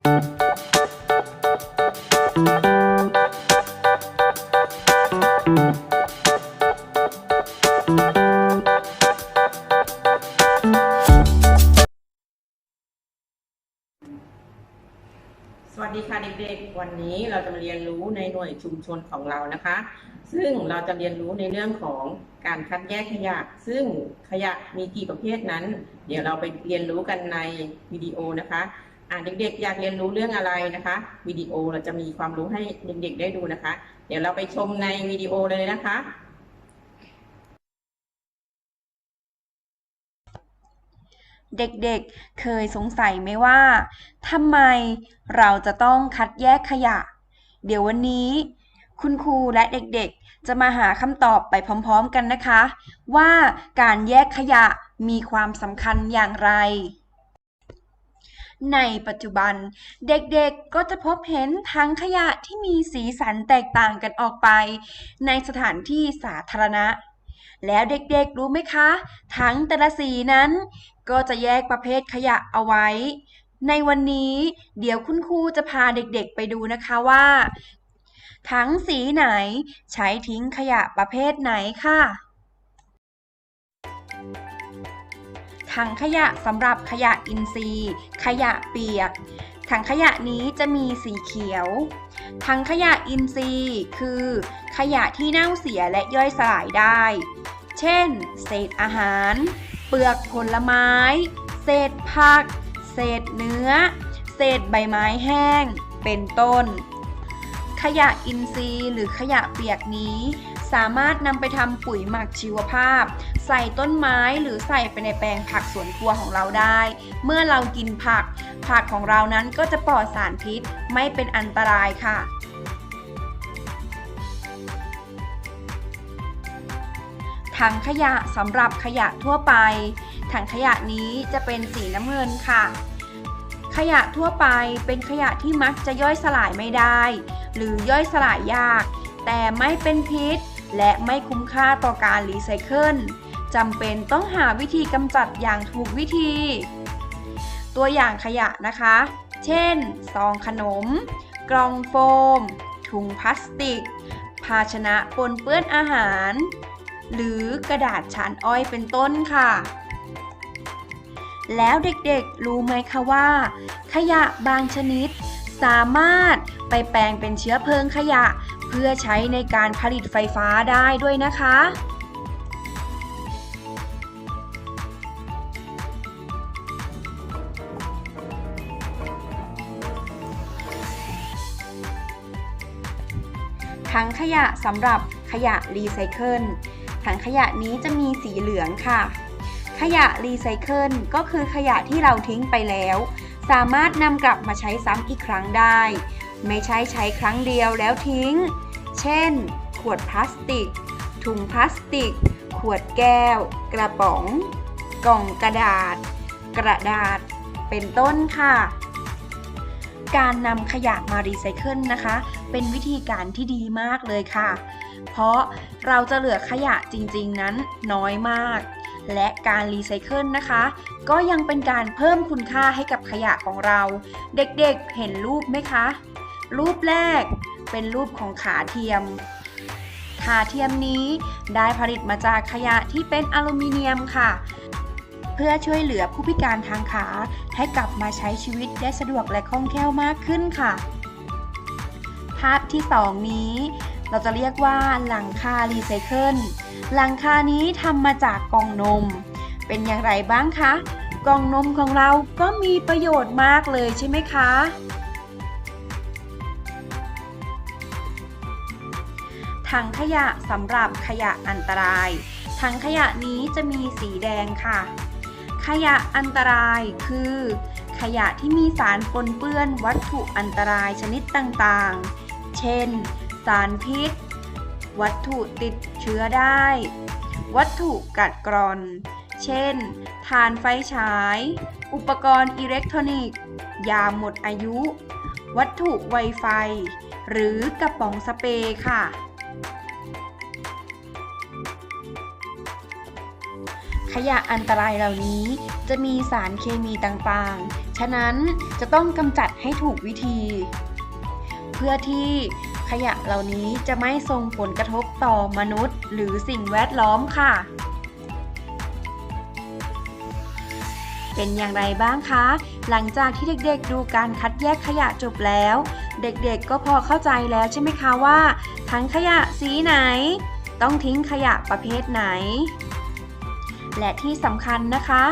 สวัสดีค่ะเด็กๆ วันนี้เราจะมาเรียนรู้ในหน่วยชุมชนของเรานะคะ ซึ่งเราจะเรียนรู้ในเรื่องของการคัดแยกขยะ ซึ่งขยะมีกี่ประเภทนั้น เดี๋ยวเราไปเรียนรู้กันในวิดีโอนะคะ อ่าเด็กๆ อยากเรียนรู้เรื่องอะไรนะคะวิดีโอเราจะมีความรู้ให้เด็กๆได้ดูนะคะ เดี๋ยวเราไปชมในวิดีโอเลยนะคะ เด็กๆ เคยสงสัยไหมว่าทำไมเราจะต้องคัดแยกขยะ เดี๋ยววันนี้ คุณครูและเด็กๆ จะมาหาคำตอบไปพร้อมๆกันนะคะ ว่าการแยกขยะมีความสำคัญอย่างไร ในปัจจุบัน เด็กๆก็จะพบเห็นทั้งขยะที่มีสีสันแตกต่างกันออกไป ในสถานที่สาธารณะ แล้วเด็กๆรู้ไหมคะทั้งแต่ละสีนั้น ก็จะแยกประเภทขยะเอาไว้ ในวันนี้เดี๋ยวคุณครูจะพาเด็กๆไปดูนะคะว่าทั้งสีไหนใช้ทิ้งขยะประเภทไหนค่ะ ถังขยะสำหรับขยะอินทรีย์ ขยะเปียก ถังขยะนี้จะมีสีเขียว ถังขยะอินทรีย์ คือ ขยะที่เน่าเสียและย่อยสลายได้ เช่น เศษอาหาร เปลือกผลไม้ เศษผัก เศษเนื้อ เศษใบไม้แห้ง เป็นต้น ขยะอินทรีย์หรือขยะเปียกนี้ สามารถนำไปทำปุ๋ยหมักชีวภาพ ใส่ต้นไม้หรือใส่ไปในแปลงผักสวนครัวของเราได้ เมื่อเรากินผัก ผักของเรานั้นก็จะปลอดสารพิษ ไม่เป็นอันตรายค่ะถังขยะสำหรับขยะทั่วไป ถังขยะนี้จะเป็นสีน้ำเงินค่ะ ขยะทั่วไปเป็นขยะที่มักจะย่อยสลายไม่ได้ หรือย่อยสลายยาก แต่ไม่เป็นพิษ และไม่คุ้มค่าต่อการรีไซเคิลจำเป็นต้องหาวิธีกำจัดอย่างถูกวิธี ตัวอย่างขยะนะคะ เช่น ซองขนม กล่องโฟม ถุงพลาสติก ภาชนะปนเปื้อนอาหาร หรือกระดาษชานอ้อยเป็นต้นค่ะ แล้วเด็กๆรู้ไหมคะว่า ขยะบางชนิดสามารถไปแปลงเป็นเชื้อเพลิงขยะ เพื่อใช้ในการผลิตไฟฟ้าได้ด้วยนะคะ ถังขยะสำหรับขยะรีไซเคิลถังขยะนี้จะมีสีเหลืองค่ะ ขยะรีไซเคิลก็คือขยะที่เราทิ้งไปแล้ว สามารถนำกลับมาใช้ซ้ำอีกครั้งได้ ไม่ใช่ใช้ครั้งเดียวแล้วทิ้ง เช่น ขวดพลาสติก ถุงพลาสติก ขวดแก้ว กระป๋อง กล่องกระดาษ กระดาษ เป็นต้นค่ะ การนำขยะมารีไซเคิลนะคะ เป็นวิธีการที่ดีมากเลยค่ะ เพราะเราจะเหลือขยะจริงๆนั้นน้อยมากและการรีไซเคิลนะคะ ก็ยังเป็นการเพิ่มคุณค่าให้กับขยะของเรา เด็กๆเห็นรูปไหมคะ รูปแรกเป็นรูปของขาเทียม ขาเทียมนี้ได้ผลิตมาจากขยะที่เป็นอลูมิเนียมค่ะ เพื่อช่วยเหลือผู้พิการทางขาให้กลับมาใช้ชีวิตได้สะดวกและคล่องแคล่วมากขึ้นค่ะ ภาพที่ 2 นี้ เราจะเรียกว่าหลังคารีไซเคิลหลังคานี้ทำมาจากกล่องนม เป็นอย่างไรบ้างคะ กล่องนมของเราก็มีประโยชน์มากเลยใช่ไหมคะ ถังขยะสำหรับขยะอันตราย ถังขยะนี้จะมีสีแดงค่ะ ขยะอันตรายคือ ขยะที่มีสารปนเปื้อนวัตถุอันตรายชนิดต่างๆ เช่น สารพิษ วัตถุติดเชื้อได้ วัตถุกัดกร่อน เช่นถ่านไฟฉาย อุปกรณ์อิเล็กทรอนิกส์ ยาหมดอายุ วัตถุไวไฟ หรือกระป๋องสเปรย์ค่ะ ขยะอันตรายเหล่านี้จะมีสารเคมีต่างๆ ฉะนั้นจะต้องกำจัดให้ถูกวิธี เพื่อที่ขยะเหล่านี้จะไม่ส่งผลกระทบต่อมนุษย์ หรือสิ่งแวดล้อมค่ะ เป็นอย่างไรบ้างคะ หลังจากที่เด็กๆดูการคัดแยกขยะจบแล้ว เด็กๆก็พอเข้าใจแล้วใช่ไหมคะว่า ทั้งขยะสีไหน ต้องทิ้งขยะประเภทไหน และที่สำคัญนะคะ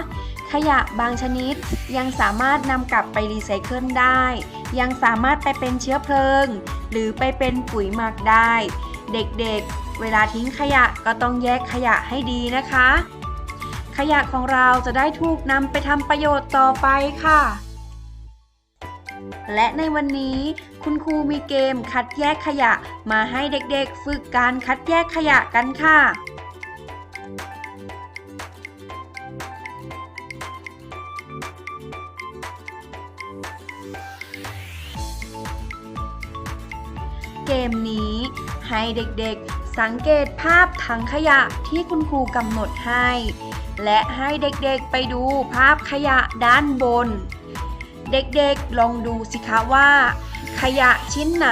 ขยะบางชนิดยังสามารถนำกลับไปรีไซเคิลได้ ยังสามารถไปเป็นเชื้อเพลิง หรือไปเป็นปุ๋ยหมักได้ เด็กๆ เวลาทิ้งขยะก็ต้องแยกขยะให้ดีนะคะ ขยะของเราจะได้ถูกนำไปทำประโยชน์ต่อไปค่ะและในวันนี้คุณครูมีเกมคัดแยกขยะมาให้เด็กๆ ฝึกการคัดแยกขยะกันค่ะ เกมนี้ ให้เด็กๆ สังเกตภาพถังขยะที่คุณครูกำหนดให้ และให้เด็กๆไปดูภาพขยะด้านบน เด็กๆลองดูสิคะว่า ขยะชิ้นไหน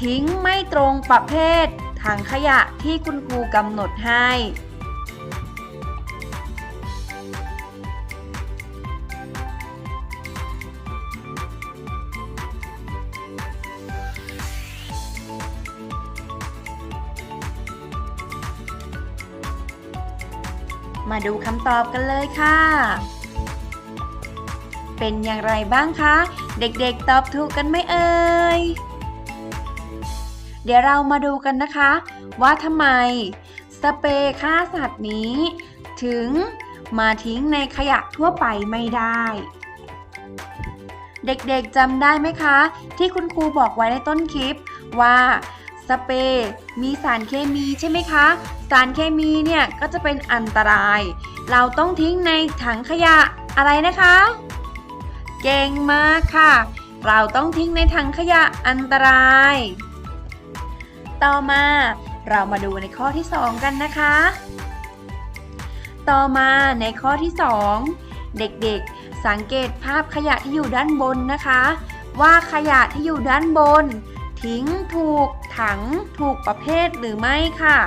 ทิ้งไม่ตรงประเภทถังขยะที่คุณครูกำหนดให้ มาดูคำตอบกันเลยค่ะ เป็นอย่างไรบ้างคะ เด็กๆตอบถูกกันไหมเอ่ย เดี๋ยวเรามาดูกันนะคะ ว่าทำไม สเปรย์ฆ่าสัตว์นี้ ถึงมาทิ้งในขยะทั่วไปไม่ได้ เด็กๆจำได้ไหมคะ ที่คุณครูบอกไว้ในต้นคลิปว่า สเปรย์มีสารเคมีใช่ไหมคะ สารเคมีเนี่ยก็จะเป็นอันตราย เราต้องทิ้งในถังขยะอะไรนะคะ เก่งมากค่ะ เราต้องทิ้งในถังขยะอันตราย ต่อมาเรามาดูในข้อที่ 2 กันนะคะ ต่อมาในข้อที่ 2 เด็กๆ สังเกตภาพขยะที่อยู่ด้านบนนะคะ ว่าขยะที่อยู่ด้านบน ทิ้งถูก ถัง ถูกประเภทหรือไม่ค่ะ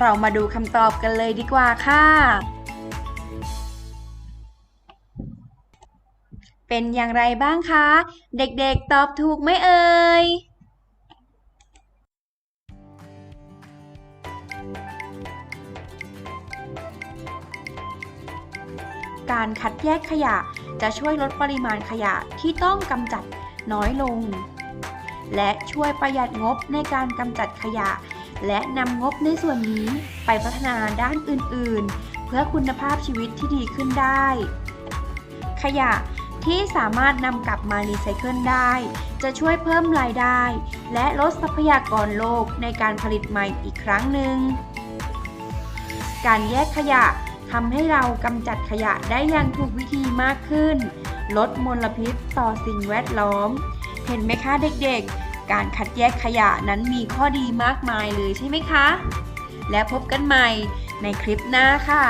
เรามาดูคำตอบกันเลยดีกว่าค่ะ เป็นอย่างไรบ้างคะ เด็กๆตอบถูกไหมเอ่ย การคัดแยกขยะจะช่วยลดปริมาณขยะที่ต้องกำจัดน้อยลง และช่วยประหยัดงบในการกำจัดขยะ และนำงบในส่วนนี้ไปพัฒนาด้านอื่น ๆ เพื่อคุณภาพชีวิตที่ดีขึ้นได้ ขยะที่สามารถนำกลับมารีไซเคิลได้ จะช่วยเพิ่มรายได้ และลดทรัพยากรโลกในการผลิตใหม่อีกครั้งหนึ่ง การแยกขยะ ทำให้เรากำจัดขยะได้อย่างถูกวิธีมากขึ้น ลดมลพิษต่อสิ่งแวดล้อม เห็นไหมคะเด็กๆ การคัดแยกขยะนั้นมีข้อดีมากมายเลยใช่ไหมคะ และพบกันใหม่ในคลิปหน้าค่ะ